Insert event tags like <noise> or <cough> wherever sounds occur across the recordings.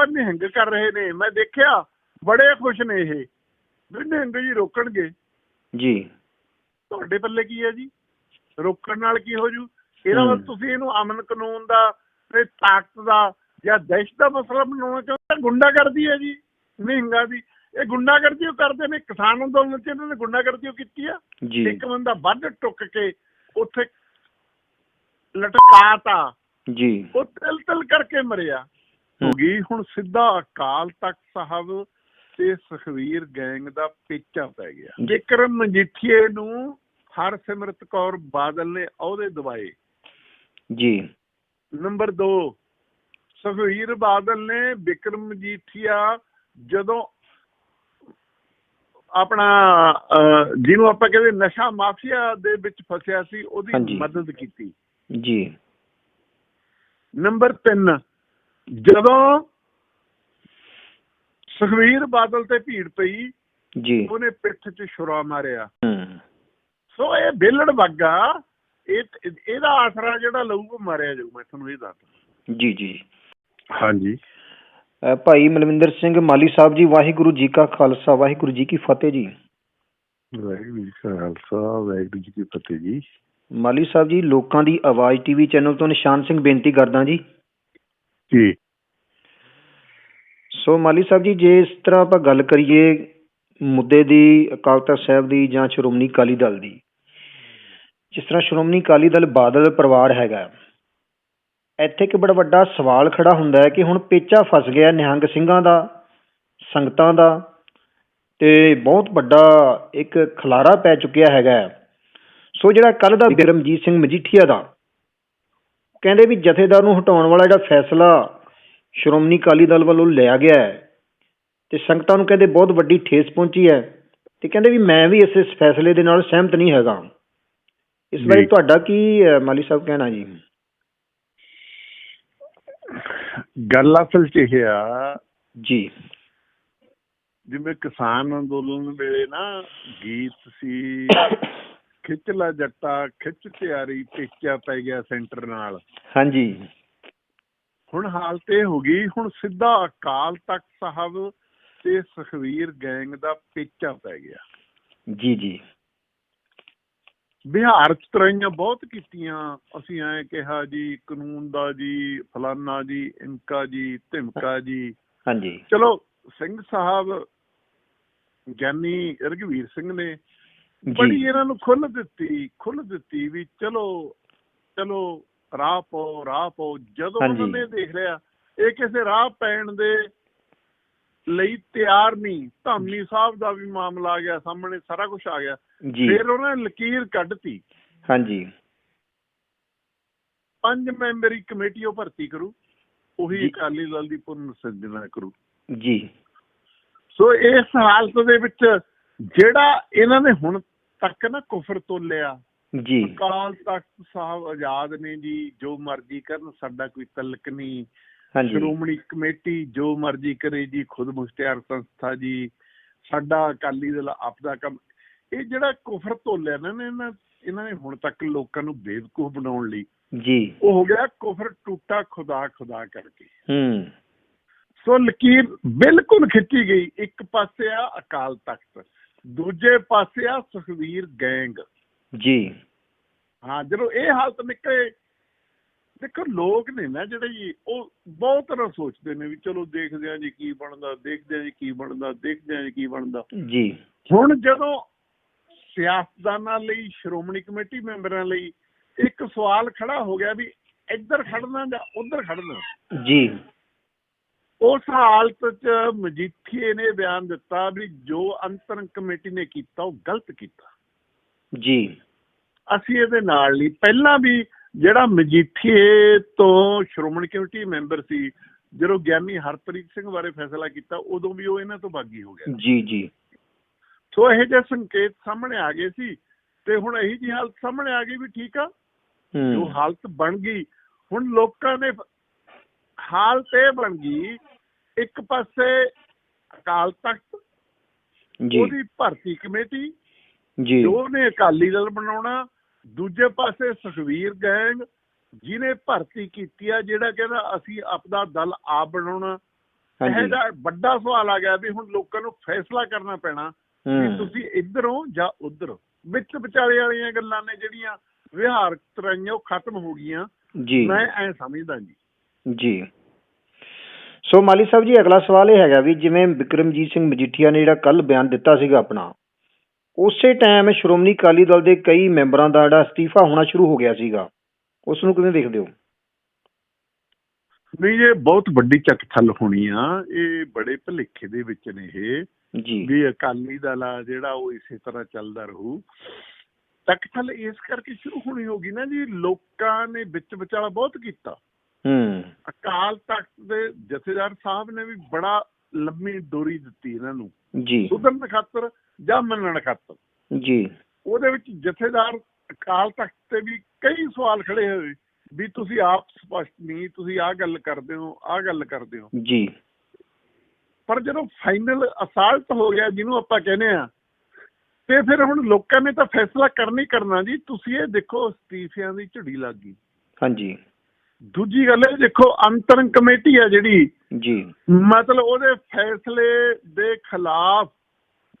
ਆ ਨਿਹੰਗ ਕਰ ਰਹੇ ਨੇ। ਮੈਂ ਦੇਖਿਆ ਬੜੇ ਖੁਸ਼ ਨੇ ਇਹ। ਵੀ ਨਿਹੰਗ ਜੀ ਰੋਕਣਗੇ। ਜੀ। ਤੁਹਾਡੇ ਪੱਲੇ ਕੀ ਹੈ ਜੀ? ਰੋਕਣ ਨਾਲ ਕੀ ਹੋ ਜੂ? ਇਹਦਾ। ਮਤਲਬ ਤੁਸੀਂ ਇਹਨੂੰ ਅਮਨ ਕਾਨੂੰਨ ਦਾ ਤੇ ਤਾਕਤ ਦਾ ਜਾਂ ਦਹਿਸ਼ਤ ਦਾ ਮਸਲਾ ਬਣਾਉਣਾ ਚਾਹੁੰਦੇ? ਗੁੰਡਾਗਰਦੀ ਹੈ ਜੀ? ਨਿਹੰਗਾਂ ਦੀ। ਇਹ ਗੁੰਡਾਗਰਦੀ ਉਹ ਕਰਦੇ ਨੇ ਕਿਸਾਨ ਅੰਦੋਲਨ ਚ ਇਹਨਾਂ ਨੇ ਗੁੰਡਾਗਰਦੀ ਉਹ ਕੀਤੀ ਆ। ਇੱਕ ਬੰਦਾ ਵੱਢ ਟੁੱਕ ਕੇ ਉੱਥੇ ਲਟਕਾਤਾ। ਜੀ। ਉਹ ਤਿਲ ਤਿਲ ਕਰਕੇ ਮਰਿਆ। ਹੋ। ਗਈ। ਹੁਣ ਸਿੱਧਾ ਅਕਾਲ ਤਖਤ ਸਾਹਿਬ ਤੇ ਸੁਖਵੀਰ ਗੈਂਗ ਦਾ ਪੇਚਾ ਪੈ ਗਿਆ। ਜੀ। ਵਿਕਰਮ ਮਜੀਠੀਏ ਨੂੰ ਹਰਸਿਮਰਤ ਕੌਰ ਬਾਦਲ ਨੇ ਅਹੁਦੇ ਦਵਾਏ। ਜੀ। ਨੰਬਰ 2 ਸੁਖਵੀਰ ਬਾਦਲ ਨੇ ਵਿਕਰਮ ਮਜੀਠੀਆ ਜਦੋਂ ਆਪਣਾ ਜਿਹਨੂੰ ਆਪਾਂ ਕਹਿੰਦੇ ਨਸ਼ਾ ਮਾਫੀਆ ਦੇ ਵਿੱਚ ਫਸਿਆ ਸੀ ਉਹਦੀ। ਮਦਦ ਕੀਤੀ। ਜੀ। ਨੰਬਰ 3 ਜਦੋਂ ਸੁਖਵੀਰ ਬਾਦਲ ਤੇ ਭੀੜ ਪਈ ਜੀ। ਉਹਨੇ ਪਿੱਠ 'ਚ ਛੁਰਾ ਮਾਰਿਆ। ਹੂੰ। ਸੋ ਇਹ ਬੇਲੜ ਵੱਗਾ ਇਹ ਇਹਦਾ ਆਸਰਾ ਜਿਹੜਾ ਲਊਗਾ ਮਾਰਿਆ ਜਾਊ ਮੈਂ ਤੁਹਾਨੂੰ ਇਹ ਦੱਸਦਾ। ਜੀ ਜੀ। ਹਾਂਜੀ। ਭਾਈ ਮਲਵਿੰਦਰ ਸਿੰਘ ਮਾਲੀ ਸਾਹਿਬ ਜੀ ਵਾਹਿਗੁਰੂ ਜੀ ਕਾ ਖਾਲਸਾ ਵਾਹਿਗੁਰੂ ਜੀ ਕੀ ਫਤਿਹ ਜੀ। ਵਾਹਿਗੁਰੂ ਜੀ ਕਾ ਖਾਲਸਾ ਵਾਹਿਗੁਰੂ ਜੀ ਕੀ ਫਤਿਹ ਜੀ। ਮਾਲੀ ਸਾਹਿਬ ਜੀ ਲੋਕਾਂ ਦੀ ਆਵਾਜ਼ ਟੀਵੀ ਚੈਨਲ ਤੋਂ ਨਿਸ਼ਾਨ ਸਿੰਘ ਬੇਨਤੀ ਕਰਦਾ ਜੀ। ਜੀ ਸੋ ਮਾਲੀ ਸਾਹਿਬ ਜੀ ਜੇ ਇਸ ਤਰ੍ਹਾਂ ਆਪਾਂ ਗੱਲ ਕਰੀਏ ਮੁੱਦੇ ਦੀ ਅਕਾਲ ਤਖਤ ਸਾਹਿਬ ਦੀ ਜਾਂ ਸ਼੍ਰੋਮਣੀ ਅਕਾਲੀ ਦਲ ਦੀ ਜਿਸ ਤਰ੍ਹਾਂ ਸ਼੍ਰੋਮਣੀ ਅਕਾਲੀ ਦਲ ਬਾਦਲ ਪਰਿਵਾਰ ਹੈਗਾ ਇੱਥੇ ਇੱਕ ਬੜਾ ਵੱਡਾ ਸਵਾਲ ਖੜਾ ਹੁੰਦਾ ਹੈ ਕਿ ਹੁਣ ਪੇਚਾ ਫਸ ਗਿਆ ਨਿਹੰਗ ਸਿੰਘਾਂ ਦਾ ਸੰਗਤਾਂ ਦਾ ਤੇ ਬਹੁਤ ਵੱਡਾ ਇੱਕ ਖਲਾਰਾ ਪੈ ਚੁੱਕਿਆ ਹੈਗਾ। ਸੋ ਜਿਹੜਾ ਕੱਲ ਦਾ ਬਿਰਮਜੀਤ ਸਿੰਘ ਮਜੀਠੀਆ ਦਾ ਕਹਿੰਦੇ ਵੀ ਜਥੇਦਾਰ ਨੂੰ ਹਟਾਉਣ ਵਾਲਾ ਜਿਹੜਾ ਫੈਸਲਾ ਸ਼੍ਰੋਮਣੀ ਅਕਾਲੀ ਦਲ ਵੱਲੋਂ ਲਿਆ ਗਿਆ ਹੈ ਤੇ ਸੰਗਤਾਂ ਨੂੰ ਕਹਿੰਦੇ ਬਹੁਤ ਵੱਡੀ ਠੇਸ ਪਹੁੰਚੀ ਹੈ ਤੇ ਕਹਿੰਦੇ ਵੀ ਮੈਂ ਵੀ ਇਸ ਇਸ ਫੈਸਲੇ ਦੇ ਨਾਲ ਸਹਿਮਤ ਨਹੀਂ ਹੈਗਾ। ਇਸ ਬਾਰੇ। ਤੁਹਾਡਾ ਕੀ ਮਾਲੀ ਸਾਹਿਬ ਕਹਿਣਾ ਜੀ? ਗੱਲ ਅਸਲ 'ਚ ਇਹ ਆ ਜੀ। ਜਿਵੇਂ ਕਿਸਾਨ ਅੰਦੋਲਨ ਵੇਲੇ ਨਾ ਗੀਤ ਸੀ <coughs> ਖਿੱਚ ਲਾ ਜੱਟਾ ਖਿੱਚ ਤਿਆਰੀ ਪੇਚਾ ਪੈ ਗਿਆ ਸੈਂਟਰ ਨਾਲ। ਹਾਂਜੀ। ਹੁਣ ਹਾਲਤ ਇਹ ਹੋ ਗਈ ਹੁਣ ਸਿੱਧਾ ਅਕਾਲ ਤਖਤ ਸਾਹਿਬ ਤੇ ਸੁਖਵੀਰ ਗੈਂਗ ਦਾ ਪੇਚਾ ਪੈ ਗਿਆ। ਜੀ ਜੀ। ਬਿਹਾਰ ਚ ਤਰਈਆਂ ਬਹੁਤ ਕੀਤੀਆਂ। ਅਸੀਂ ਐਂ ਕਿਹਾ ਜੀ ਕਾਨੂੰਨ ਦਾ ਜੀ ਫਲਾਨਾ ਜੀ ਇਨਕਾ ਜੀ ਧਿਮਕਾ ਜੀ। ਹਾਂਜੀ। ਚਲੋ ਸਿੰਘ ਸਾਹਿਬ ਗਿਆਨੀ ਰਘਵੀਰ ਸਿੰਘ ਨੇ ਬੜੀ ਇਹਨਾਂ ਨੂੰ ਖੁੱਲ ਦਿੱਤੀ ਖੁੱਲ ਦਿੱਤੀ ਵੀ ਚਲੋ ਚਲੋ ਰਾਹ ਪਾਓ ਰਾਹ ਪਾਓ ਜਦੋਂ। ਉਹਨਾਂ ਨੇ ਦੇਖ ਲਿਆ ਇਹ ਕਿਸੇ ਰਾਹ ਪੈਣ ਦੇ ਲਈ ਤਿਆਰ ਨਹੀਂ ਧਾਮੀ ਸਾਹਿਬ ਦਾ ਵੀ ਮਾਮਲਾ ਆ ਗਿਆ ਸਾਹਮਣੇ ਸਾਰਾ ਕੁਝ ਆ ਗਿਆ। ਫਿਰ ਉਹਨਾਂ ਨੇ ਲਕੀਰ ਕੱਢਤੀ। ਹਾਂਜੀ। ਪੰਜ ਮੈਂਬਰੀ ਕਮੇਟੀ ਉਹ ਭਰਤੀ ਕਰੂ ਉਹੀ। ਅਕਾਲੀ ਦਲ ਦੀ ਪੁਨਰ ਸਿਰਜਣਾ ਕਰੂ। ਜੀ। ਸੋ ਇਸ ਹਾਲਤ ਦੇ ਵਿੱਚ ਜਿਹੜਾ ਇਹਨਾਂ ਨੇ ਹੁਣ ਤੱਕ ਨਾ ਕੁਫਰ ਤੋਲਿਆ। ਜੀ। ਅਕਾਲ ਤਖਤ ਸਾਹਿਬ ਆਜ਼ਾਦ ਨੇ ਜੀ ਜੋ ਮਰਜ਼ੀ ਕਰਨ ਸਾਡਾ ਕੋਈ ਤਲਕ ਨਹੀਂ। ਹਾਂਜੀ। ਸ਼੍ਰੋਮਣੀ ਕਮੇਟੀ ਜੋ ਮਰਜ਼ੀ ਕਰੇ ਜੀ ਖੁਦ ਮੁਖਤਿਆਰ ਸੰਸਥਾ ਜੀ ਸਾਡਾ ਅਕਾਲੀ ਦਲ ਆਪਦਾ ਕੰਮ। ਇਹ ਜਿਹੜਾ ਕੁਫਰ ਤੋਲਿਆ ਨਾ ਇਹਨਾਂ ਨੇ ਇਹਨਾਂ ਨੇ ਹੁਣ ਤੱਕ ਲੋਕਾਂ ਨੂੰ ਬੇਵਕੂਫ ਬਣਾਉਣ ਲਈ। ਜੀ। ਉਹ ਹੋ ਗਿਆ ਕੁਫਰ ਟੂਟਾ ਖੁਦਾ ਖੁਦਾ ਕਰਕੇ। ਹੂੰ। ਸੋ ਲਕੀਰ ਬਿਲਕੁਲ ਖਿੱਚੀ ਗਈ। ਇੱਕ ਪਾਸੇ ਆ ਅਕਾਲ ਤਖਤ। ਦੂਜੇ ਪਾਸੇ ਆ ਸੁਖਵੀਰ ਗੈਂਗ। ਜੀ। ਹਾਂ ਜਦੋਂ ਇਹ ਹਾਲਤ ਨਿਕਲੇ ਦੇਖੋ ਲੋਕ ਨੇ ਨਾ ਜਿਹੜੇ ਜੀ ਉਹ ਬਹੁਤ ਤਰ੍ਹਾਂ ਸੋਚਦੇ ਨੇ ਵੀ ਚਲੋ ਦੇਖਦੇ ਆਂ ਜੀ ਕੀ ਬਣਦਾ ਦੇਖਦੇ ਆਂ ਜੀ ਕੀ ਬਣਦਾ ਦੇਖਦੇ ਆਂ ਜੀ ਕੀ ਬਣਦਾ। ਜੀ। ਹੁਣ ਜਦੋਂ ਸਿਆਸਤਦਾਨਾਂ ਲਈ ਸ਼੍ਰੋਮਣੀ ਕਮੇਟੀ ਮੈਂਬਰਾਂ ਲਈ ਇੱਕ ਸਵਾਲ ਖੜਾ ਹੋ ਗਿਆ ਵੀ ਇੱਧਰ ਖੜਨਾ ਜਾਂ ਉੱਧਰ ਖੜਨਾ। ਜੀ। ਉਸ ਹਾਲਤ 'ਚ ਮਜੀਠੀਏ ਨੇ ਬਿਆਨ ਦਿੱਤਾ ਵੀ ਜੋ ਅੰਤਰੰਗ ਕਮੇਟੀ ਨੇ ਕੀਤਾ ਉਹ ਗਲਤ ਕੀਤਾ। ਜੀ। ਅਸੀਂ ਇਹਦੇ ਨਾਲ ਨਹੀਂ। ਪਹਿਲਾਂ ਵੀ ਜਿਹੜਾ ਮਜੀਠੀਏ ਤੋਂ ਸ਼੍ਰੋਮਣੀ ਕਮੇਟੀ ਮੈਂਬਰ ਸੀ ਜਦੋਂ ਗਿਆਨੀ ਹਰਪ੍ਰੀਤ ਸਿੰਘ ਬਾਰੇ ਫੈਸਲਾ ਕੀਤਾ ਉਦੋਂ ਵੀ ਉਹ ਇਹਨਾਂ ਤੋਂ ਬਾਗੀ ਹੋ ਗਿਆ। ਜੀ ਜੀ। ਸੋ ਇਹ ਜਿਹੇ ਸੰਕੇਤ ਸਾਹਮਣੇ ਆ ਗਏ ਸੀ ਤੇ ਹੁਣ ਇਹੀ ਜੀ ਹਾਲਤ ਸਾਹਮਣੇ ਆ ਗਈ ਵੀ ਠੀਕ ਆ। ਜੋ ਹਾਲਤ ਬਣ ਗਈ ਹੁਣ ਲੋਕਾਂ ਨੇ ਹਾਲਤ ਇਹ ਬਣ ਗਈ ਇੱਕ ਪਾਸੇ ਅਕਾਲ ਤਖਤ ਜੀ। ਉਹਦੀ ਭਰਤੀ ਕਮੇਟੀ ਜੀ। ਜੋ ਨੇ ਅਕਾਲੀ ਦਲ ਬਣਾਉਣਾ ਦੂਜੇ ਪਾਸੇ ਸੁਖਵੀਰ ਗੈਂਗ ਜਿਹਨੇ ਭਰਤੀ ਕੀਤੀ ਆ ਜਿਹੜਾ ਕਹਿੰਦਾ ਅਸੀਂ ਆਪਦਾ ਦਲ ਆਪ ਬਣਾਉਣਾ। ਇਹ ਜਿਹਾ ਵੱਡਾ ਸਵਾਲ ਆ ਗਿਆ ਵੀ ਹੁਣ ਲੋਕਾਂ ਨੂੰ ਫੈਸਲਾ ਕਰਨਾ ਪੈਣਾ ਹੂੰ। ਤੁਸੀਂ ਇੱਧਰੋਂ ਜਾਂ ਉੱਧਰ। ਵਿੱਚ ਵਿਚਾਲੇ ਵਾਲੀਆਂ ਗੱਲਾਂ ਨੇ ਜਿਹੜੀਆਂ ਵਿਹਾਰਕ ਤਰ੍ਹਾਂ ਉਹ ਖਤਮ ਹੋ ਗਈਆਂ। ਜੀ। ਮੈਂ ਐ ਸਮਝਦਾ ਜੀ। ਜੀ। ਸੋ ਮਾਲੀ ਸਾਹਿਬ ਜੀ ਅਗਲਾ ਸਵਾਲ ਇਹ ਹੈਗਾ ਵੀ ਜਿਵੇਂ ਵਿਕਰਮਜੀਤ ਸਿੰਘ ਮਜੀਠੀਆ ਨੇ ਜਿਹੜਾ ਕੱਲ ਬਿਆਨ ਦਿੱਤਾ ਸੀਗਾ ਆਪਣਾ ਉਸੇ ਟਾਈਮ ਸ਼੍ਰੋਮਣੀ ਅਕਾਲੀ ਦਲ ਦੇ ਕਈ ਮੈਂਬਰਾਂ ਦਾ ਜਿਹੜਾ ਅਸਤੀਫਾ ਹੋਣਾ ਸ਼ੁਰੂ ਹੋ ਗਿਆ ਸੀਗਾ। ਉਸ ਨੂੰ ਕਿਵੇਂ ਦੇਖਦੇ ਹੋ? ਨਹੀਂ ਇਹ ਬਹੁਤ ਵੱਡੀ ਚੱਕ ਥਲ ਹੋਣੀ ਆ। ਇਹ ਬੜੇ ਭਲੇਖੇ ਦੇ ਵਿੱਚ ਨੇ ਇਹ। ਜੀ। ਵੀ ਅਕਾਲੀ ਦਲ ਆ ਜਿਹੜਾ ਉਹ ਇਸੇ ਤਰ੍ਹਾਂ ਚੱਲਦਾ ਰਹੂ। ਚੱਕ ਥਲ ਇਸ ਕਰਕੇ ਸ਼ੁਰੂ ਹੋਣੀ ਹੋਗੀ ਨਾ ਜੀ ਲੋਕਾਂ ਨੇ ਵਿੱਚ ਵਿਚਾਲਾ ਬਹੁਤ ਕੀਤਾ। ਹੂੰ। ਅਕਾਲ ਤਖਤ ਦੇ ਜਥੇਦਾਰ ਸਾਹਿਬ ਨੇ ਵੀ ਬੜਾ ਲੰਮੀ ਡੋਰੀ ਦਿੱਤੀ ਇਹਨਾਂ ਨੂੰ। ਜੀ। ਸੁਧਰਨ ਖਾਤਰ ਜਾਂ ਮੰਨਣ ਖਾਤਰ ਜੀ। ਉਹਦੇ ਵਿੱਚ ਜਥੇਦਾਰ ਅਕਾਲ ਤਖਤ ਤੇ ਵੀ ਕਈ ਸਵਾਲ ਖੜੇ ਹੋਏ ਵੀ ਤੁਸੀਂ ਆਪ ਸਪਸ਼ਟ ਨਹੀਂ ਤੁਸੀਂ ਆਹ ਗੱਲ ਕਰਦੇ ਹੋ ਆਹ ਗੱਲ ਕਰਦੇ ਹੋ। ਜੀ। ਪਰ ਜਦੋਂ ਫਾਈਨਲ ਅਸਾਲਟ ਹੋ ਗਿਆ ਜਿਹਨੂੰ ਆਪਾਂ ਕਹਿੰਦੇ ਆ ਤੇ ਫਿਰ ਹੁਣ ਲੋਕਾਂ ਨੇ ਤਾਂ ਫੈਸਲਾ ਕਰਨਾ ਕਰਨਾ ਜੀ ਤੁਸੀਂ ਇਹ ਦੇਖੋ ਅਸਤੀਫਿਆਂ ਦੀ ਝੜੀ ਲੱਗ ਗਈ। ਹਾਂਜੀ। ਦੂਜੀ ਗੱਲ ਇਹ ਦੇਖੋ ਅੰਤਰੰਗ ਕਮੇਟੀ ਆ ਜਿਹੜੀ। ਜੀ। ਮਤਲਬ ਉਹਦੇ ਫੈਸਲੇ ਦੇ ਖਿਲਾਫ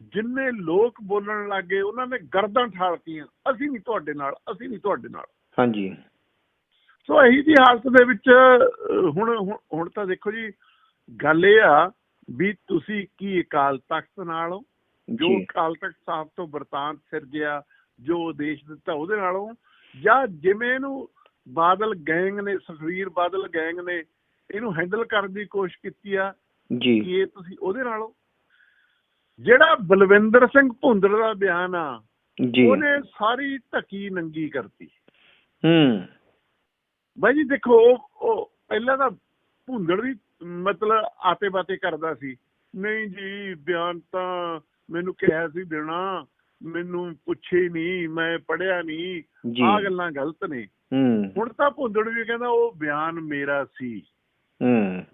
ਜਿੰਨੇ ਲੋਕ ਬੋਲਣ ਲੱਗੇ ਉਹਨਾਂ ਨੇ ਗਰਦਾਂ ਠਾਲਤੀਆਂ। ਅਸੀਂ ਨਹੀਂ ਤੁਹਾਡੇ ਨਾਲ ਅਸੀਂ ਨਹੀਂ ਤੁਹਾਡੇ ਨਾਲ। ਹਾਂਜੀ। ਸੋ ਇਹੀ ਦੀ ਹਾਲਤ ਦੇ ਵਿੱਚ ਹੁਣ ਹੁਣ- ਤਾਂ ਦੇਖੋ ਜੀ ਗੱਲ ਇਹ ਆ ਵੀ ਤੁਸੀਂ ਕੀ ਅਕਾਲ ਤਖਤ ਨਾਲ ਹੋ ਜੋ। ਅਕਾਲ ਤਖਤ ਸਾਹਿਬ ਤੋਂ ਵਰਤਾਂਤ ਸਿਰਜਿਆ ਜੋ ਆਦੇਸ਼ ਦਿੱਤਾ ਉਹਦੇ ਨਾਲੋਂ ਜਾਂ ਜਿਵੇਂ ਇਹਨੂੰ ਬਾਦਲ ਗੈਂਗ ਨੇ ਸੁਖਵੀਰ ਬਾਦਲ ਗੈਂਗ ਨੇ ਇਹਨੂੰ ਹੈਂਡਲ ਕਰਨ ਦੀ ਕੋਸ਼ਿਸ਼ ਕੀਤੀ ਆ ਜੀ। ਕੀ ਇਹ ਤੁਸੀਂ ਉਹਦੇ ਨਾਲੋਂ ਜਿਹੜਾ ਬਲਵਿੰਦਰ ਸਿੰਘ ਭੁੰਦੜ ਦਾ ਬਿਆਨ ਆ ਜੀ। ਉਹਨੇ ਸਾਰੀ ਧੱਕੀ ਨੰਗੀ ਕਰਤੀ। ਹੂੰ। ਬਾਈ ਜੀ ਦੇਖੋ ਉਹ ਪਹਿਲਾਂ ਤਾਂ ਭੁੰਦੜ ਦੀ ਮਤਲਬ ਆਤੇ ਬਾਤੇ ਕਰਦਾ ਸੀ। ਨਹੀਂ ਜੀ ਬਿਆਨ ਤਾਂ ਮੈਨੂੰ ਕਿਹਾ ਸੀ ਦੇਣਾ। ਮੈਨੂੰ ਪੁੱਛੇ ਨਹੀਂ ਮੈਂ ਪੜਿਆ ਨਹੀਂ ਆਹ ਗੱਲਾਂ ਗਲਤ ਨੇ। ਹੂੰ। ਹੁਣ ਤਾਂ ਭੁੰਦੜ ਵੀ ਕਹਿੰਦਾ ਉਹ ਬਿਆਨ ਮੇਰਾ ਸੀ। ਹੂੰ।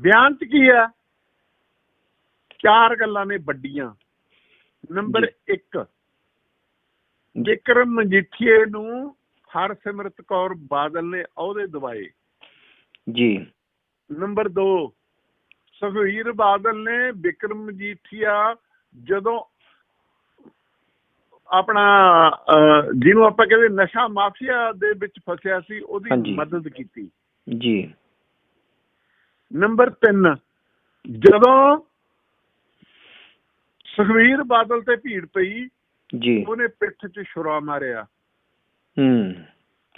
ਬਿਆਨ 'ਚ ਕੀ ਆ? ਚਾਰ ਗੱਲਾਂ ਨੇ ਵੱਡੀਆਂ। ਨੰਬਰ 1 ਵਿਕਰਮ ਮਜੀਠੀਏ ਨੂੰ ਹਰਸਿਮਰਤ ਕੌਰ ਬਾਦਲ ਨੇ ਅਹੁਦੇ ਦਿਵਾਏ। ਜੀ। ਨੰਬਰ 2 ਸੁਖਵੀਰ ਬਾਦਲ ਨੇ ਵਿਕਰਮ ਮਜੀਠੀਆ ਜਦੋਂ ਆਪਣਾ ਜਿਹਨੂੰ ਆਪਾਂ ਕਹਿੰਦੇ ਨਸ਼ਾ ਮਾਫੀਆ ਦੇ ਵਿੱਚ ਫਸਿਆ ਸੀ ਉਹਦੀ। ਮਦਦ ਕੀਤੀ। ਜੀ। ਨੰਬਰ 3 ਜਦੋਂ ਸੁਖਵੀਰ ਬਾਦਲ ਤੇ ਭੀੜ ਪਈ ਜੀ। ਉਹਨੇ ਪਿੱਠ 'ਚ ਛੁਰਾ ਮਾਰਿਆ। ਹੂੰ।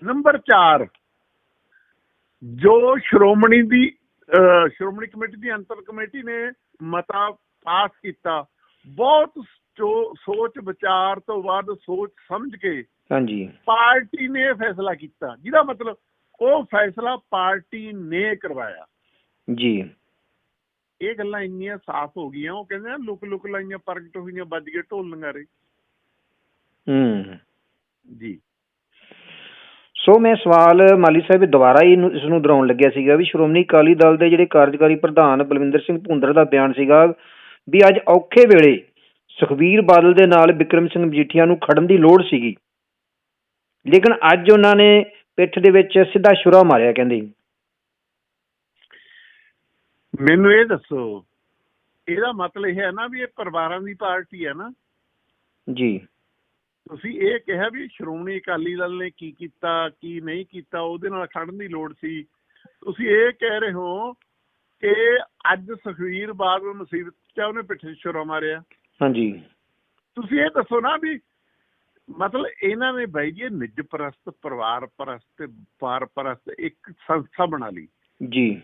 ਨੰਬਰ 4 ਜੋ ਸ਼੍ਰੋਮਣੀ ਦੀ ਸ਼੍ਰੋਮਣੀ ਕਮੇਟੀ ਦੀ ਅੰਤਰ ਕਮੇਟੀ ਨੇ ਮਤਾ ਪਾਸ ਕੀਤਾ ਬਹੁਤ ਸੋ- ਸੋਚ ਵਿਚਾਰ ਤੋਂ ਬਾਅਦ ਸੋਚ ਸਮਝ ਕੇ ਹਾਂਜੀ। ਪਾਰਟੀ ਨੇ ਫੈਸਲਾ ਕੀਤਾ। ਜਿਹਦਾ ਮਤਲਬ ਉਹ ਫੈਸਲਾ ਪਾਰਟੀ ਨੇ ਕਰਵਾਇਆ। ਜੀ। ਇਹ ਗੱਲਾਂ ਇੰਨੀਆਂ ਸਾਫ਼ ਹੋ ਗਈਆਂ ਉਹ ਕਹਿੰਦੇ ਆ ਲੁਕ ਲੁਕ ਲਾਈਆਂ ਪ੍ਰਗਟ ਹੋਈਆਂ ਵੱਜ ਗਏ ਢੋਲ ਨਗਾਰੇ ਹੂੰ। ਜੀ। ਸੋ ਮੈਂ ਸਵਾਲ ਮਾਲੀ ਸਾਹਿਬ ਦੁਬਾਰਾ ਹੀ ਇਸ ਨੂੰ ਦੁਹਰਾਉਣ ਲੱਗਿਆ ਸੀਗਾ ਵੀ ਸ਼੍ਰੋਮਣੀ ਅਕਾਲੀ ਦਲ ਦੇ ਜਿਹੜੇ ਕਾਰਜਕਾਰੀ ਪ੍ਰਧਾਨ ਬਲਵਿੰਦਰ ਸਿੰਘ ਭੁੰਦਰ ਦਾ ਬਿਆਨ ਸੀਗਾ ਵੀ ਅੱਜ ਔਖੇ ਵੇਲੇ ਸੁਖਬੀਰ ਬਾਦਲ ਦੇ ਨਾਲ ਵਿਕਰਮ ਸਿੰਘ ਮਜੀਠੀਆ ਨੂੰ ਖੜਨ ਦੀ ਲੋੜ ਸੀਗੀ। ਲੇਕਿਨ ਅੱਜ ਉਹਨਾਂ ਨੇ ਪਿੱਠ ਦੇ ਵਿੱਚ ਸਿੱਧਾ ਛੁਰਾ ਮਾਰਿਆ ਕਹਿੰਦੇ ਮੈਨੂੰ ਇਹ ਦੱਸੋ ਇਹਦਾ ਮਤਲਬ ਇਹ ਹੈ ਨਾ ਵੀ ਇਹ ਪਰਿਵਾਰਾਂ ਦੀ ਪਾਰਟੀ ਹੈ ਨਾ। ਜੀ। ਤੁਸੀਂ ਇਹ ਕਿਹਾ ਵੀ ਸ਼੍ਰੋਮਣੀ ਅਕਾਲੀ ਦਲ ਨੇ ਕੀ ਕੀਤਾ ਕੀ ਨਹੀਂ ਕੀਤਾ ਉਹਦੇ ਨਾਲ ਖੜਨ ਦੀ ਲੋੜ ਸੀ। ਤੁਸੀਂ ਇਹ ਕਹਿ ਰਹੇ ਹੋ ਕਿ ਅੱਜ ਸੁਖਵੀਰ ਬਾਦਲ ਮੁਸੀਬਤ ਚ ਉਹਨੇ ਪਿੱਛੇ ਛੁਰਾ ਮਾਰਿਆ। ਹਾਂਜੀ। ਤੁਸੀਂ ਇਹ ਦੱਸੋ ਨਾ ਵੀ ਮਤਲਬ ਇਹਨਾਂ ਨੇ ਬਾਈ ਜੀ ਨਿੱਜ ਪ੍ਰਸਤ ਪਰਿਵਾਰ ਪ੍ਰਸਤ ਤੇ ਵਪਾਰ ਪ੍ਰਸਤ ਇੱਕ ਸੰਸਥਾ ਬਣਾ ਲਈ। ਜੀ।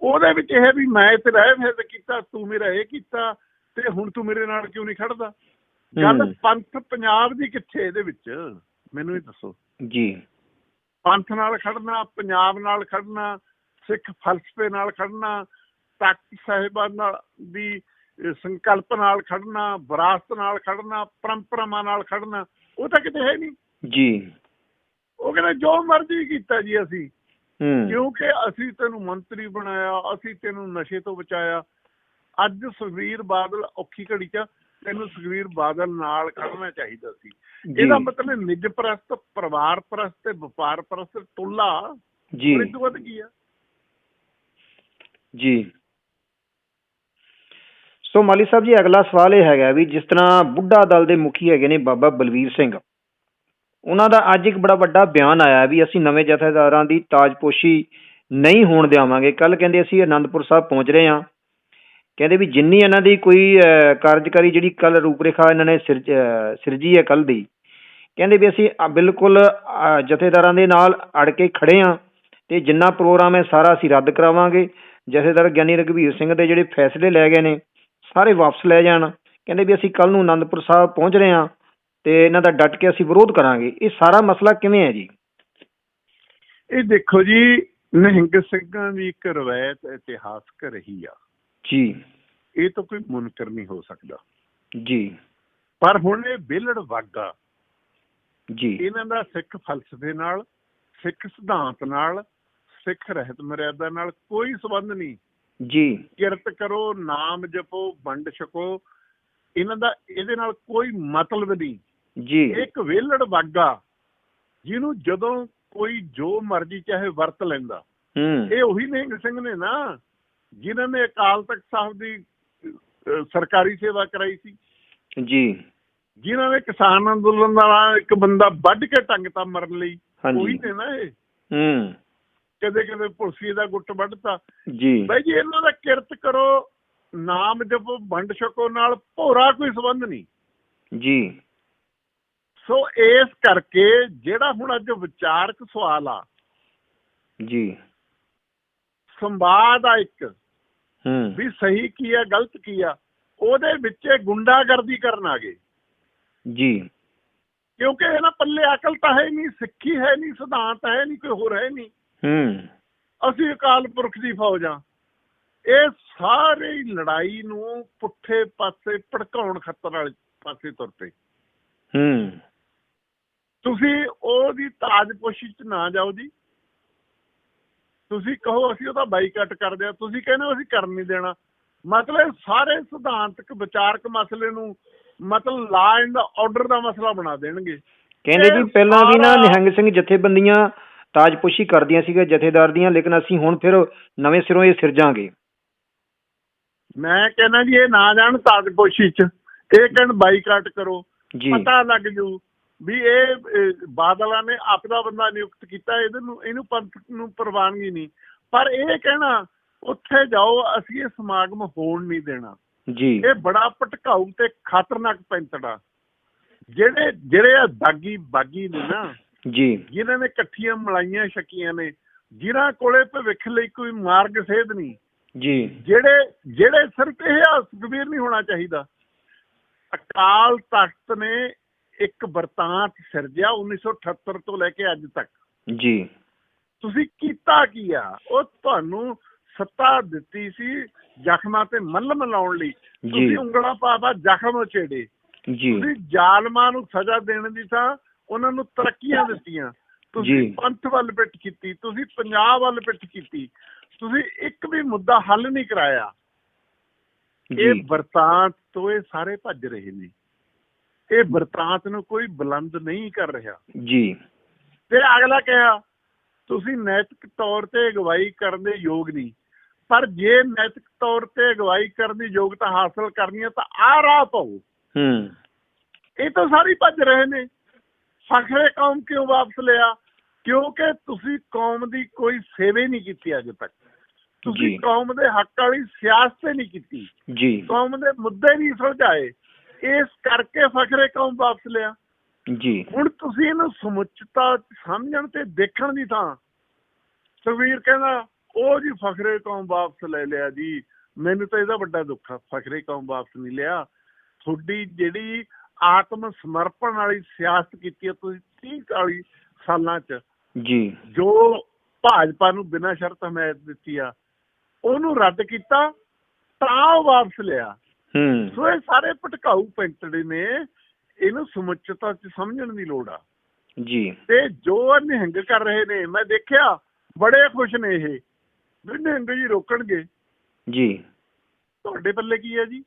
ਉਹਦੇ ਵਿੱਚ ਇਹ ਵੀ ਮੈਂ ਤੇ ਰਹਿ ਫਿਰ ਕੀਤਾ ਤੂੰ ਮੇਰਾ ਇਹ ਕੀਤਾ ਤੇ ਹੁਣ ਤੂੰ ਮੇਰੇ ਨਾਲ ਕਿਉਂ ਨਹੀਂ ਖੜਦਾ? ਗੱਲ ਹੂੰ। ਪੰਥ ਪੰਜਾਬ ਦੀ ਕਿੱਥੇ ਇਹਦੇ ਵਿੱਚ? ਮੈਨੂੰ ਇਹ ਦੱਸੋ। ਜੀ। ਪੰਥ ਨਾਲ ਖੜਨਾ ਪੰਜਾਬ ਨਾਲ ਖੜਨਾ ਸਿੱਖ ਫਲਸਫੇ ਨਾਲ ਖੜਨਾ ਤਖਤ ਸਾਹਿਬਾਨ ਨਾਲ ਦੀ ਸੰਕਲਪ ਨਾਲ ਖੜਨਾ ਵਿਰਾਸਤ ਨਾਲ ਖੜਨਾ ਪਰੰਪਰਾਵਾਂ ਨਾਲ ਖੜਨਾ ਉਹ ਤਾਂ ਕਿਤੇ ਹੈ ਨਹੀਂ। ਜੀ। ਉਹ ਕਹਿੰਦੇ ਜੋ ਮਰਜ਼ੀ ਕੀਤਾ ਜੀ ਅਸੀਂ। ਹੂੰ। ਕਿਉਂਕਿ ਅਸੀਂ ਤੈਨੂੰ ਮੰਤਰੀ ਬਣਾਇਆ ਅਸੀਂ ਤੈਨੂੰ ਨਸ਼ੇ ਤੋਂ ਬਚਾਇਆ। ਅੱਜ ਸੁਖਵੀਰ ਬਾਦਲ ਔਖੀ ਘੜੀ 'ਚ ਤੈਨੂੰ ਸੁਖਵੀਰ ਬਾਦਲ ਨਾਲ ਖੜਨਾ ਚਾਹੀਦਾ ਸੀ। ਇਹਦਾ ਮਤਲਬ ਨਿੱਜ ਪ੍ਰਸਤ ਪਰਿਵਾਰ ਪ੍ਰਸਤ ਤੇ ਵਪਾਰ ਪ੍ਰਸਤ ਟੋਲਾ। ਜੀ। ਇਹ ਤੋਂ ਵੱਧ ਕੀ ਆ? ਜੀ। ਸੋ ਮਾਲੀ ਸਾਹਿਬ ਜੀ, ਅਗਲਾ ਸਵਾਲ ਇਹ ਹੈਗਾ ਵੀ ਜਿਸ ਤਰ੍ਹਾਂ ਬੁੱਢਾ ਦਲ ਦੇ ਮੁਖੀ ਹੈਗੇ ਨੇ ਬਾਬਾ ਬਲਵੀਰ ਸਿੰਘ, ਉਹਨਾਂ ਦਾ ਅੱਜ ਇੱਕ ਬੜਾ ਵੱਡਾ ਬਿਆਨ ਆਇਆ ਵੀ ਅਸੀਂ ਨਵੇਂ ਜਥੇਦਾਰਾਂ ਦੀ ਤਾਜਪੋਸ਼ੀ ਨਹੀਂ ਹੋਣ ਦੇਵਾਂਗੇ ਕੱਲ ਕਹਿੰਦੇ ਅਸੀਂ ਆਨੰਦਪੁਰ ਸਾਹਿਬ ਪਹੁੰਚ ਰਹੇ ਹਾਂ। ਕਹਿੰਦੇ ਵੀ ਜਿੰਨੀ ਇਹਨਾਂ ਦੀ ਕੋਈ ਕਾਰਜਕਾਰੀ ਜਿਹੜੀ ਕੱਲ ਰੂਪਰੇਖਾ ਇਹਨਾਂ ਨੇ ਸਿਰਜ- ਸਿਰਜੀ ਹੈ ਕੱਲ ਦੀ, ਕਹਿੰਦੇ ਵੀ ਅਸੀਂ ਬਿਲਕੁਲ ਜਥੇਦਾਰਾਂ ਦੇ ਨਾਲ ਅੜ ਕੇ ਖੜੇ ਆ ਤੇ ਜਿੰਨਾ ਪ੍ਰੋਗਰਾਮ ਹੈ ਸਾਰਾ ਅਸੀਂ ਰੱਦ ਕਰਾਵਾਂਗੇ। ਜਥੇਦਾਰ ਗਿਆਨੀ ਰਘਵੀਰ ਸਿੰਘ ਦੇ ਜਿਹੜੇ ਫੈਸਲੇ ਲੈ ਗਏ ਨੇ ਸਾਰੇ ਵਾਪਸ ਲੈ ਜਾਣ। ਕਹਿੰਦੇ ਵੀ ਅਸੀਂ ਕੱਲ ਨੂੰ ਆਨੰਦਪੁਰ ਸਾਹਿਬ ਪਹੁੰਚ ਰਹੇ ਹਾਂ ਤੇ ਇਹਨਾਂ ਦਾ ਡਟ ਕੇ ਅਸੀਂ ਵਿਰੋਧ ਕਰਾਂਗੇ। ਇਹ ਸਾਰਾ ਮਸਲਾ ਕਿਵੇਂ ਹੈ ਜੀ? ਇਹ ਦੇਖੋ ਜੀ ਨਿਹੰਗ ਸਿੰਘਾਂ ਦੀ ਇੱਕ ਰਵਾਇਤ ਇਤਿਹਾਸਕ ਰਹੀ ਆ। ਜੀ। ਇਹ ਤਾਂ ਕੋਈ ਮੁਨਕਰ ਨਹੀਂ ਹੋ ਸਕਦਾ। ਜੀ। ਪਰ ਹੁਣ ਇਹ ਵਿਲੜ ਵਾਗਾ ਜੀ। ਇਹਨਾਂ ਦਾ ਸਿੱਖ ਫਲਸਫੇ ਨਾਲ ਸਿੱਖ ਸਿਧਾਂਤ ਨਾਲ ਸਿੱਖ ਰਹਿਤ ਮਰਿਆਦਾ ਨਾਲ ਕੋਈ ਸੰਬੰਧ ਨਹੀਂ। ਜੀ। ਕਿਰਤ ਕਰੋ ਨਾਮ ਜਪੋ ਵੰਡ ਛਕੋ। ਇਹਨਾਂ ਦਾ ਇਹਦੇ ਨਾਲ ਕੋਈ ਮਤਲਬ ਨਹੀਂ। ਜੀ। ਇੱਕ ਵਿਹਲੜ ਵਾਗਾ ਜਿਹਨੂੰ ਜਦੋਂ ਕੋਈ ਜੋ ਮਰਜ਼ੀ ਚਾਹੇ ਵਰਤ ਲੈਂਦਾ। ਇਹ ਉਹੀ ਨਿਹੰਗ ਸਿੰਘ ਨੇ ਨਾ ਜਿਨ੍ਹਾਂ ਨੇ ਅਕਾਲ ਤਖਤ ਸਾਹਿਬ ਦੀ ਸਰਕਾਰੀ ਸੇਵਾ ਕਰਾਈ ਸੀ। ਜੀ। ਜਿਨ੍ਹਾਂ ਨੇ ਕਿਸਾਨ ਅੰਦੋਲਨ ਦਾ ਇੱਕ ਬੰਦਾ ਵੱਢ ਕੇ ਟੰਗਤਾ ਮਰਨ ਲਈ। ਉਹੀ ਨੇ ਨਾ ਇਹ। ਹੂੰ। ਕਦੇ ਕਦੇ ਪੁਲਸੀ ਦਾ ਗੁੱਟ ਵੱਢਤਾ। ਜੀ। ਬਾਈ ਜੀ ਇਹਨਾਂ ਦਾ ਕਿਰਤ ਕਰੋ ਨਾਮ ਜਪੋ ਵੰਡ ਛਕੋ ਨਾਲ ਭੋਰਾ ਕੋਈ ਸੰਬੰਧ ਨਹੀਂ। ਜੀ। ਸੋ ਇਸ ਕਰਕੇ ਜਿਹੜਾ ਹੁਣ ਅੱਜ ਵਿਚਾਰਕ ਸਵਾਲ ਆ ਜੀ। ਸੰਵਾਦ ਆ ਇੱਕ ਹੂੰ। ਵੀ ਸਹੀ ਕੀ ਆ ਗਲਤ ਕੀ ਆ ਉਹਦੇ ਵਿੱਚ ਗੁੰਡਾਗਰਦੀ ਕਰਨ ਆ ਗਏ। ਜੀ। ਕਿਉਂਕਿ ਇਹਨਾਂ ਪੱਲੇ ਅਕਲ ਤਾਂ ਹੈ ਨਹੀਂ ਸਿੱਖੀ ਹੈ ਨਹੀਂ ਸਿਧਾਂਤ ਹੈ ਨਹੀਂ ਕੋਈ ਹੋਰ ਹੈ ਨਹੀਂ। ਹੂੰ। ਅਸੀਂ ਅਕਾਲ ਪੁਰਖ ਦੀ ਫੌਜ ਆ ਇਹ ਸਾਰੇ ਲੜਾਈ ਨੂੰ ਪੁੱਠੇ ਪਾਸੇ ਭੜਕਾਉਣ ਖਤਰ ਵਾਲੇ ਪਾਸੇ ਤੁਰ ਪਏ ਹੂੰ। ਤੁਸੀਂ ਉਹਦੀ ਤਾਜਪੋਸ਼ੀ ਚ ਨਾ ਜਾਓ ਜੀ। ਤੁਸੀਂ ਕਹੋ ਅਸੀਂ ਉਹਦਾ ਬਾਈਕਾਟ ਕਰਦੇ ਆ ਤੁਸੀਂ ਕਹਿੰਦੇ ਅਸੀਂ ਕਰਨ ਨਹੀਂ ਦੇਣਾ। ਮਤਲਬ ਸਾਰੇ ਸਿਧਾਂਤਕ ਵਿਚਾਰਕ ਮਸਲੇ ਨੂੰ ਮਤਲਬ ਲਾ ਐਂਡ ਆਰਡਰ ਦਾ ਮਸਲਾ ਬਣਾ ਦੇਣਗੇ। ਕਹਿੰਦੇ ਜੀ ਪਹਿਲਾਂ ਵੀ ਨਾ ਨਿਹੰਗ ਸਿੰਘ ਜਥੇਬੰਦੀਆਂ ਤਾਜਪੋਸ਼ੀ ਕਰਦੀਆਂ ਸੀਗੇ ਜਥੇਦਾਰ ਦੀਆਂ ਲੇਕਿਨ ਅਸੀਂ ਹੁਣ ਫਿਰ ਨਵੇਂ ਸਿਰੋਂ ਇਹ ਸਿਰਜਾਂਗੇ। ਮੈਂ ਕਹਿੰਦਾ ਜੀ ਇਹ ਨਾ ਜਾਣ ਤਾਜਪੋਸ਼ੀ ਚ। ਇਹ ਕਹਿਣ ਬਾਈਕਾਟ ਕਰੋ। ਪਤਾ ਲੱਗ ਜੂ ਵੀ ਇਹ ਬਾਦਲਾਂ ਨੇ ਆਪਦਾ ਬੰਦਾ ਨਿਯੁਕਤ ਕੀਤਾ ਇਹਦੇ ਨੂੰ ਇਹਨੂੰ ਪੰਥ ਨੂੰ ਪ੍ਰਵਾਨਗੀ ਨਹੀਂ। ਪਰ ਇਹ ਕਹਿਣਾ ਉੱਥੇ ਜਾਓ ਅਸੀਂ ਇਹ ਸਮਾਗਮ ਹੋਣ ਨਹੀਂ ਦੇਣਾ। ਜੀ। ਇਹ ਬੜਾ ਭਟਕਾਊ ਤੇ ਖਤਰਨਾਕ ਪੈਂਤੜਾ। ਜਿਹੜੇ ਜਿਹੜੇ ਆ ਦਾਗੀ ਬਾਗੀ ਨੇ ਨਾ ਜੀ। ਜਿਨ੍ਹਾਂ ਨੇ ਇਕੱਠੀਆਂ ਮਲਾਈਆਂ ਛਕੀਆਂ ਨੇ ਜਿਨ੍ਹਾਂ ਕੋਲੇ ਭਵਿੱਖ ਲਈ ਕੋਈ ਮਾਰਗ ਸੇਧ ਨਹੀਂ। ਜੀ। ਜਿਹੜੇ ਜਿਹੜੇ ਸਿਰਫ ਇਹ ਆ ਸੁਖਬੀਰ ਨਹੀਂ ਹੋਣਾ ਚਾਹੀਦਾ। ਅਕਾਲ ਤਖਤ ਨੇ ਇੱਕ ਵਰਤਾਂਤ ਸਿਰਜਿਆ 1978 ਤੋਂ ਲੈ ਕੇ ਅੱਜ ਤੱਕ। ਜੀ। ਤੁਸੀਂ ਕੀਤਾ ਕੀ ਆ? ਉਹ ਤੁਹਾਨੂੰ ਸੱਤਾ ਦਿੱਤੀ ਸੀ ਜ਼ਖਮਾਂ ਤੇ ਮੱਲਮ ਲਾਉਣ ਲਈ। ਤੁਸੀਂ ਉਂਗਲਾਂ ਪਾ ਪਾ ਜ਼ਖਮ ਉਛੇੜੇ। ਜੀ। ਤੁਸੀਂ ਜ਼ਾਲਮਾਂ ਨੂੰ ਸਜ਼ਾ ਦੇਣ ਦੀ ਤਾਂ ਉਹਨਾਂ ਨੂੰ ਤਰੱਕੀਆਂ ਦਿੱਤੀਆਂ। ਤੁਸੀਂ। ਪੰਥ ਵੱਲ ਪਿੱਠ ਕੀਤੀ ਤੁਸੀਂ ਪੰਜਾਬ ਵੱਲ ਪਿੱਠ ਕੀਤੀ। ਤੁਸੀਂ ਇੱਕ ਵੀ ਮੁੱਦਾ ਹੱਲ ਨਹੀਂ ਕਰਾਇਆ। ਇਹ ਵਰਤਾਂਤ ਤੋਂ ਇਹ ਸਾਰੇ ਭੱਜ ਰਹੇ ਨੇ। ਇਹ ਵਰਤਾਂਤ ਨੂੰ ਕੋਈ ਬੁਲੰਦ ਨਹੀਂ ਕਰ ਰਿਹਾ। ਜੀ। ਤੇ ਅਗਲਾ ਕਿਹਾ ਤੁਸੀਂ ਨੈਤਿਕ ਤੌਰ ਤੇ ਅਗਵਾਈ ਕਰਨ ਦੇ ਯੋਗ ਨਹੀਂ। ਪਰ ਜੇ ਨੈਤਿਕ ਤੌਰ ਤੇ ਅਗਵਾਈ ਕਰਨ ਦੀ ਯੋਗਤਾ ਹਾਸਲ ਕਰਨੀ ਹੈ ਤਾਂ ਆ ਰਾਹ ਪਾਓ। ਹੂੰ। ਇਹ ਤਾਂ ਸਾਰੇ ਭੱਜ ਰਹੇ ਨੇ। ਫਖਰੇ ਕੌਮ ਕਿਉਂ ਵਾਪਸ ਲਿਆ? ਕਿਉਂਕਿ ਤੁਸੀਂ ਕੌਮ ਦੀ ਕੋਈ ਸੇਵਾ ਨਹੀਂ ਕੀਤੀ ਅਜੇ ਤੱਕ। ਤੁਸੀਂ। ਕੌਮ ਦੇ ਹੱਕ ਵਾਲੀ ਸਿਆਸਤ ਨਹੀਂ ਕੀਤੀ। ਜੀ। ਕੌਮ ਦੇ ਮੁੱਦੇ ਨਹੀਂ ਸੁਲਝਾਏ। ਇਸ ਕਰਕੇ ਫਖਰੇ ਕੌਮ ਵਾਪਸ ਲਿਆ। ਜੀ। ਹੁਣ ਤੁਸੀਂ ਇਹਨੂੰ ਸਮੁੱਚਤਾ ਸਮਝਣ ਤੇ ਦੇਖਣ ਦੀ ਥਾਂ। ਸੁਖਵੀਰ ਕਹਿੰਦਾ ਉਹ ਜੀ ਫਖਰੇ ਕੌਮ ਵਾਪਸ ਲੈ ਲਿਆ ਜੀ। ਮੈਨੂੰ ਤਾਂ ਇਹਦਾ ਵੱਡਾ ਦੁੱਖ ਆ। ਫਖਰੇ ਕੌਮ ਵਾਪਸ ਨਹੀਂ ਲਿਆ। ਤੁਹਾਡੀ ਜਿਹੜੀ ਆਤਮ ਸਮਰਪਣ ਵਾਲੀ ਸਿਆਸਤ ਕੀਤੀ ਹੈ ਤੁਸੀਂ 30 40 ਸਾਲਾਂ ਚ। ਜੀ। ਜੋ ਭਾਜਪਾ ਨੂੰ ਬਿਨਾਂ ਸ਼ਰਤ ਹਮਾਇਤ ਦਿੱਤੀ ਆ ਉਹਨੂੰ ਰੱਦ ਕੀਤਾ ਤਾਂ ਉਹ ਵਾਪਸ ਲਿਆ। ਹੂੰ। ਸੋ ਇਹ ਸਾਰੇ ਭਟਕਾਊ ਪੈਂਤੜੇ ਨੇ ਇਹਨੂੰ ਸਮੁੱਚਤਾ ਚ ਸਮਝਣ ਦੀ ਲੋੜ ਆ। ਜੀ। ਤੇ ਜੋ ਨਿਹੰਗ ਕਰ ਰਹੇ ਨੇ ਮੈਂ ਦੇਖਿਆ ਬੜੇ ਖੁਸ਼ ਨੇ ਇਹ। ਵੀ ਨਿਹੰਗ ਜੀ ਰੋਕਣਗੇ। ਜੀ। ਤੁਹਾਡੇ ਪੱਲੇ ਕੀ ਹੈ ਜੀ?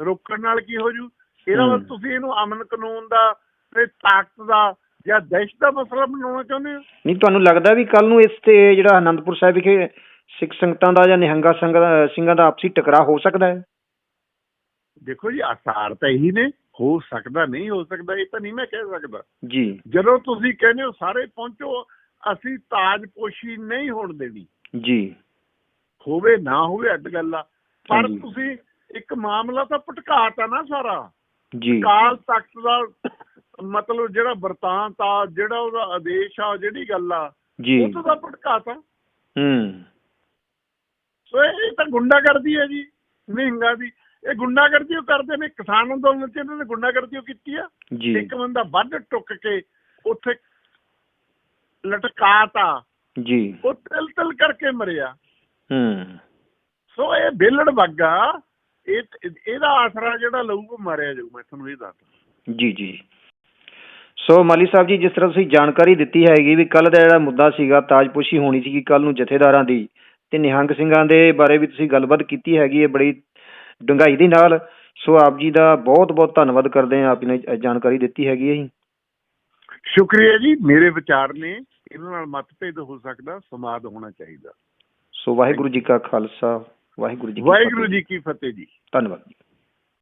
ਰੋਕਣ ਨਾਲ ਕੀ ਹੋ ਜੂ? ਇਹਦਾ। ਮਤਲਬ ਤੁਸੀਂ ਇਹਨੂੰ ਅਮਨ ਕਾਨੂੰਨ ਦਾ ਤੇ ਤਾਕਤ ਦਾ ਜਾਂ ਦਹਿਸ਼ਤ ਦਾ ਮਸਲਾ ਬਣਾਉਣਾ ਚਾਹੁੰਦੇ ਹੋ? ਨਹੀਂ ਤੁਹਾਨੂੰ ਲੱਗਦਾ ਵੀ ਕੱਲ ਨੂੰ ਇਸ ਤੇ ਜਿਹੜਾ ਆਨੰਦਪੁਰ ਸਾਹਿਬ ਵਿਖੇ ਸਿੱਖ ਸੰਗਤਾਂ ਦਾ ਜਾਂ ਨਿਹੰਗਾ ਸਿੰਘਾਂ ਦਾ ਆਪਸੀ ਟਕਰਾਅ ਹੋ ਸਕਦਾ ਹੈ? ਦੇਖੋ ਜੀ ਆਸਾਰ ਤਾਂ ਇਹੀ ਨੇ ਹੋ ਸਕਦਾ ਨਹੀਂ ਹੋ ਸਕਦਾ ਇਹ ਤਾਂ ਨਹੀਂ ਮੈਂ ਕਹਿ ਸਕਦਾ। ਜੀ। ਜਦੋਂ ਤੁਸੀਂ ਕਹਿੰਦੇ ਹੋ ਸਾਰੇ ਪਹੁੰਚੋ ਅਸੀਂ ਤਾਜਪੋਸ਼ੀ ਨਹੀਂ ਹੋਣ ਦੇਣੀ। ਜੀ। ਹੋਵੇ ਨਾ ਹੋਵੇ ਅੱਡ ਗੱਲ ਆ ਪਰ। ਤੁਸੀਂ ਇੱਕ ਮਾਮਲਾ ਤਾਂ ਭਟਕਾਤਾ ਨਾ ਸਾਰਾ। ਜੀ। ਕਾਲ ਤਖਤ ਦਾ ਮਤਲਬ ਜਿਹੜਾ ਵਰਤਾਂਤ ਆ ਜਿਹੜਾ ਉਹਦਾ ਆਦੇਸ਼ ਆ ਜਿਹੜੀ ਗੱਲ ਆ ਜੀ। ਉਹ ਤੋਂ ਭਟਕਾਤਾ ਹੂੰ। ਸੋ ਇਹ ਤਾਂ ਗੁੰਡਾਗਰਦੀ ਹੈ ਜੀ ਨਿਹੰਗਾਂ ਦੀ। ਇਹ ਗੁੰਡਾਗਰਦੀ ਉਹ ਕਰਦੇ ਨੇ ਕਿਸਾਨ ਅੰਦੋਲਨ ਚ ਇਹਨਾਂ ਨੇ ਗੁੰਡਾਗਰਦੀ ਉਹ ਕੀਤੀ ਆ। ਇੱਕ ਬੰਦਾ ਵੱਢ ਟੁੱਕ ਕੇ ਉੱਥੇ ਲਟਕਾਤਾ। ਜੀ। ਉਹ ਤਿਲ ਤਿਲ ਕਰਕੇ ਮਰਿਆ। ਹੂੰ। ਸੋ ਇਹ ਬੇਲੜ ਬੱਗਾ ਇਹ ਇਹਦਾ ਆਸਰਾ ਜਿਹੜਾ ਲਊਗਾ ਮਾਰਿਆ ਜਾਊ ਮੈਂ ਤੁਹਾਨੂੰ ਇਹ ਦੱਸਦਾ। ਜੀ ਜੀ। ਸੋ ਮਾਲੀ ਸਾਹਿਬ ਜੀ ਜਿਸ ਤਰ੍ਹਾਂ ਤੁਸੀਂ ਜਾਣਕਾਰੀ ਦਿੱਤੀ ਹੈਗੀ ਵੀ ਕੱਲ ਦਾ ਜਿਹੜਾ ਮੁੱਦਾ ਸੀਗਾ ਤਾਜਪੋਸ਼ੀ ਹੋਣੀ ਸੀਗੀ ਕੱਲ ਨੂੰ ਜਥੇਦਾਰਾਂ ਦੀ ਤੇ ਨਿਹੰਗ ਸਿੰਘਾਂ ਦੇ ਬਾਰੇ ਵੀ ਤੁਸੀਂ ਗੱਲਬਾਤ ਕੀਤੀ ਹੈਗੀ ਹੈ ਬੜੀ ਡੂੰਘਾਈ ਦੇ ਨਾਲ। ਸੋ ਆਪ ਜੀ ਦਾ ਬਹੁਤ ਬਹੁਤ ਧੰਨਵਾਦ ਕਰਦੇ ਹਾਂ ਆਪ ਨੇ ਜਾਣਕਾਰੀ ਦਿੱਤੀ ਹੈਗੀ ਹੈ ਜੀ। ਸ਼ੁਕਰੀਆ ਜੀ ਮੇਰੇ ਵਿਚਾਰ ਨੇ ਇਹਨਾਂ ਨਾਲ ਮਤਭੇਦ ਹੋ ਸਕਦਾ ਸਮਾਦ ਹੋਣਾ ਚਾਹੀਦਾ। ਸੋ ਵਾਹਿਗੁਰੂ ਜੀ ਕਾ ਖਾਲਸਾ। ਵਾਹਿਗੁਰੂ ਜੀ ਕੀ ਵਾਹਿਗੁਰੂ। ਜੀ ਕੀ ਫਤਿਹ ਜੀ ਧੰਨਵਾਦ ਜੀ